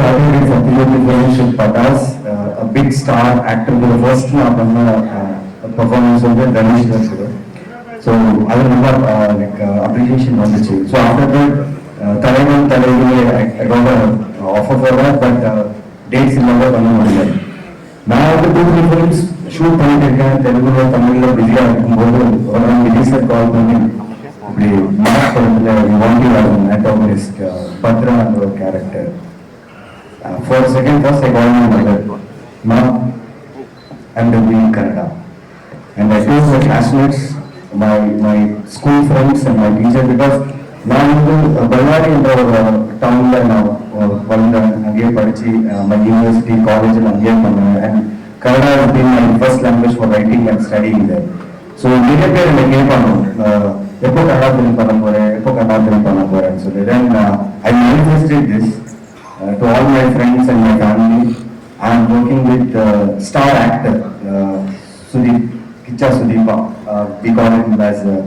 started with Satyajit Ganesh Patas, uh, a big star actor. The first நான் பண்ண performance வந்து தனுஷ் தான் கூட ஸோ அது ரொம்ப லைக் அப்ரிஷியேஷன் வந்துச்சு so after that Thalaivan Thalaivi ரொம்ப ஆஃபர் போடுறேன் பட் டேட்ஸ் இல்லாமல் பண்ண முடியல நான் வந்து டூ த்ரீ ஃபிலிம்ஸ் ஷூட் பண்ணிட்டு இருக்கேன் தெலுங்குல தமிழ்ல பிஸியாக இருக்கும்போது ஒரு நாள் விஜய் கால் பண்ணி இப்படி மாஸ் படத்தில் வாண்டி ஆகும் ஆட்டோமிஸ்ட் பத்ரான்ற ஒரு character for second first I call my mother ma and we Canada and I those my classmates my my school friends and my teacher because நான் வந்து பல்லாரி என்ற ஒரு டவுன்ல நான் வளர்ந்தேன் அங்கேயே படிச்சு மை யூனிவர்சிட்டி காலேஜில் அங்கேயே பண்ணேன் அண்ட் கன்னடா அப்படின்னு my first language for writing and studying studying so நிறைய பேர் என்னை கேட்பாங்க. எப்போ கன்னடா ஃபிலிம் பண்ண போறேன் எப்போ கன்னடா ஃபிலிம் பண்ண போறேன்னு சொல்லி then I manifested this to all my friends and my family I am working with star actor Sudeep Kichcha Sudeepa we call him as uh,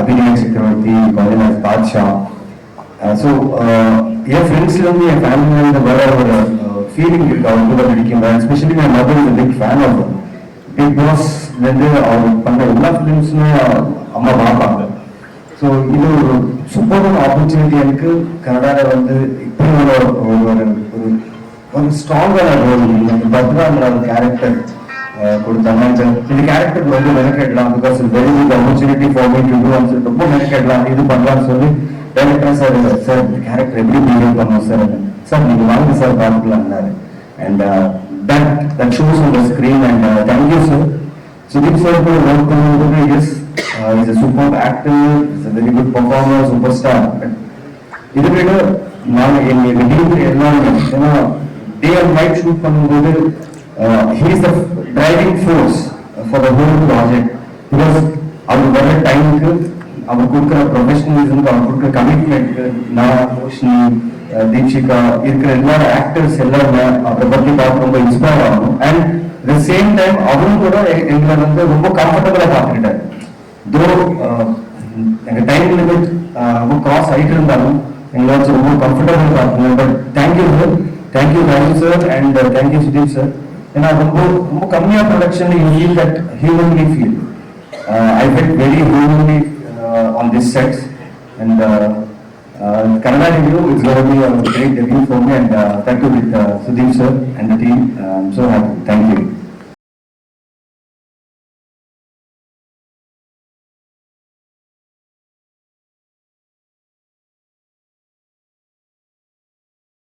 Abhinaya Chakravarthy we call him as Baadshah so என் ஃப்ரெண்ட்ஸ்லேருந்து என் ஃபேமிலில வர ஒரு feeling இருக்குது அவங்க கூட பிடிக்கும் especially my mother is big fan of big பாஸ்ல அவர் பண்ணுற எல்லா ஃபிலிம்ஸுமே அம்மா பார்ப்பாங்க ஸோ இது ஒரு சூப்பரான ஆப்பர்ச்சுனிட்டி எனக்கு. கனடாவில் வந்து இப்படி ஒரு ஒரு ஒரு ஒரு ஒரு ஸ்ட்ராங்கான ரோல் எனக்கு பத்ரான்ற ஒரு கேரக்டர் கொடுத்தாங்க இந்த இந்த கேரக்டர் வந்து மெனக்கெடலாம் because very good opportunity for me to do சொல்லிட்டு ரொம்ப மெனக்கெடலாம் இது பண்ணலாம்னு சொல்லி டேரக்டர் சார் சார் இந்த கேரக்டர் எப்படி பிஹேவ் பண்ணுவோம் சார் சார் நீங்க வாங்க sir பார்க்கலாம்னாரு and that that shows on the screen and thank you sir Sudeep sir கூட ஒர்க் பண்ணும்போது yes is a super actor is a very good performer super star இதை விட நான் என்னுடைய எங்க டீம் ஏன்னா டே அண்ட் நைட் ஷூட் பண்ணும்போது he's the driving force for the whole project because அவர் வர டைமுக்கு அவர் கொடுக்குற ப்ரொஃபஷனலிசம்க்கு அவர் கொடுக்குற கமிட்மெண்ட்க்கு நான் ரோஷினி அஹ், இருக்கிற எல்லா ஆக்டர்ஸ் எல்லாருமே அவரை பத்தி பார்த்து ரொம்ப இன்ஸ்பயர் ஆகணும். அண்ட் த சேம் டைம் அவரும் கூட எ- எங்களை வந்து ரொம்ப கம்ஃபர்டபுளா பார்த்துக்கிட்டாரு. தோ எங்க டைம் லிமிட் ரொம்ப கிராஸ் ஆயிட்டு இருந்தாலும் எங்களை வச்சு ரொம்ப கம்ஃபர்டபுள் பார்த்துங்க but thank you sir thank you thank you sir and thank you Sudeep sir ஏன்னா ரொம்ப ரொம்ப கம்மியா production you feel that humanly feel I fed very humanly on this sets and Kannada review is going to be a great debut for me and uh, thank you with uh, Sudeep sir and the team. Um, so happy. Thank you.